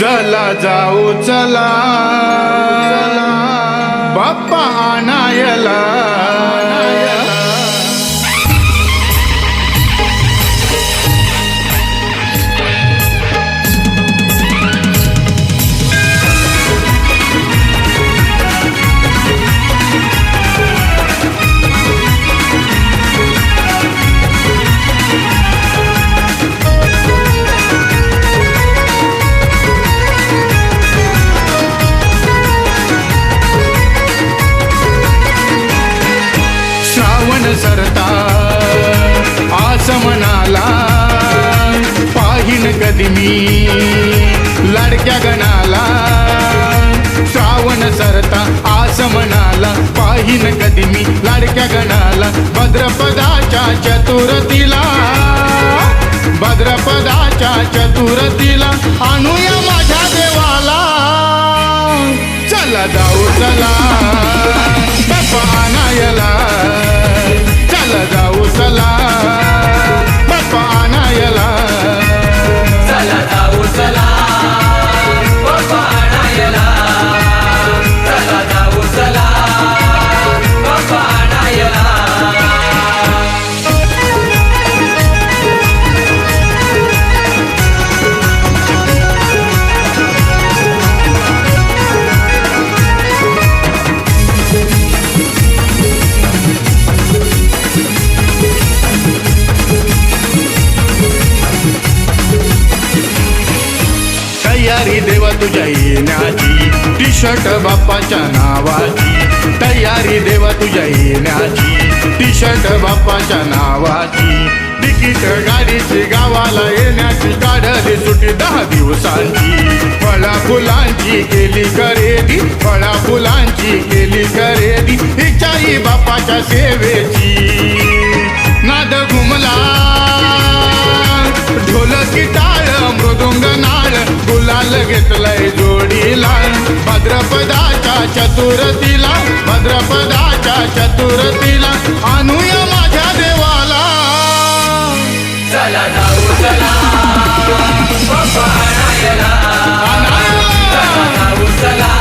चला जाऊ चला. बाप्पा आणायला. पाहिन मी. लाडक्या गणाला श्रावण सरता आसमनाला पाहिन कधी मी. लाडक्या गणाला भद्रपदाच्या चतुरतीला. भद्रपदाच्या चतुरतीला आणूया माझ्या देवाला. चला जाऊ चला. तुझ्या येण्याची टी शर्ट बाप्पाच्या नावाची. तयारी देवा तुझ्या येण्याची. टी शर्ट बाप्पाच्या नावाची. तिकीट गाडीची गावाला येण्याची काढली सुटी दहा दिवसांची. फळा फुलांची केली खरेदी. फळा फुलांची केली खरेदी. इच्छाई बाप्पाच्या सेवेची. नाद घुमला. ढोलकी टाळ मृदुंग नाळ. गुलाल घेतलंय जोडीला भद्रपदाच्या चतुरतीला भद्रपदाच्या चतुरतीला आणूया माझ्या देवाला. चला जाऊ चला चला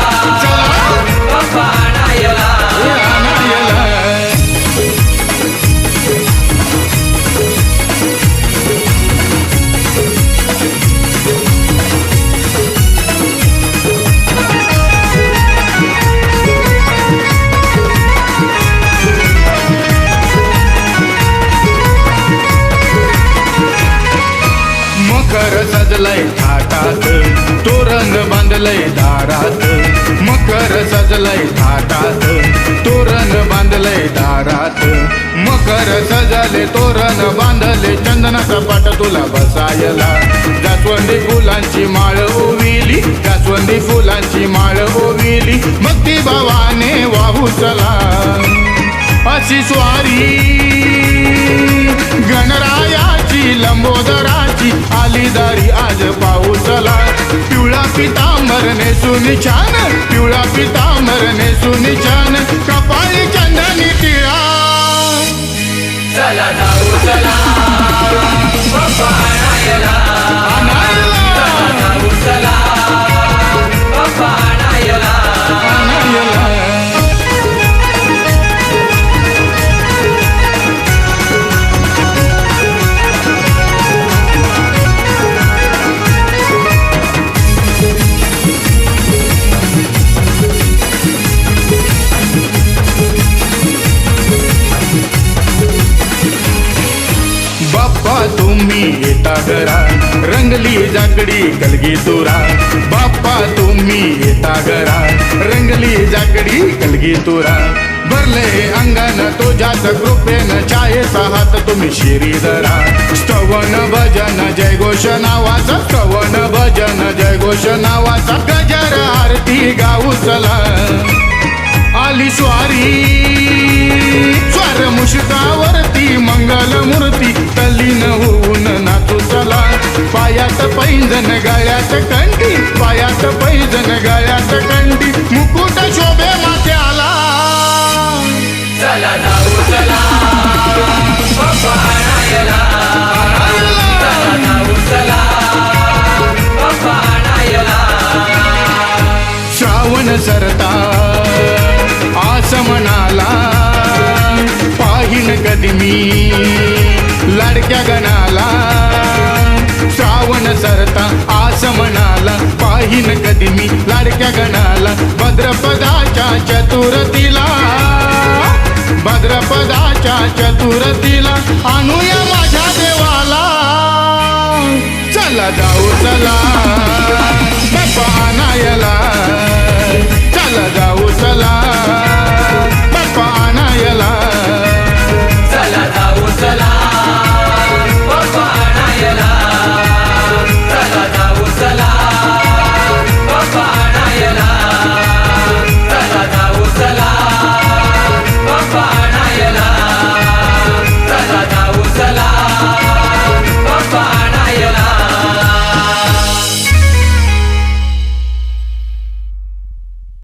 सजलय थाटात तोरण बांधलय दारात. मकर सजलय थाटात तोरण बांधलय दारात. मकर सजले तोरण बांधले चंदनाचा पाट तुला बसायला. जास्वंदी फुलांची माळ ओविली जास्वंदी फुलांची माळ ओविली. भक्ती भावाने वाहू चला. अशी पितांबर नेसून छान पिवळा पितांबर नेसून येता घरा रंगली जाकडी कलगी तुरा। बाप्पा तुम्ही येता घरा रंगली जाकडी कलगी तुरा। भरले अंगण तुझ्याच कृपेन छायेचा हात तुम्ही शिरी धरा। स्तवन भजन जय घोष नावाचा स्तवन भजन जय घोष नावाचा गजर आरती गाऊ चला। आली स्वारी. स्वार मुशकावरती मंगल मूर्ती तल्लीन होऊन नातू चला. पायात पैंजन गळ्यात कंठी पायात पैंजन गळ्यात कंठी मुकुट शोभे माथ्याला. चला. गगनाला. गणाला श्रावण सरता आस म्हणाला पाहिन कधी मी लाडक्या गणाला. भद्रपदाच्या चतुरतीला. भद्रपदाच्या चतुरतीला आणूया माझ्या देवाला. चला जाऊ चला.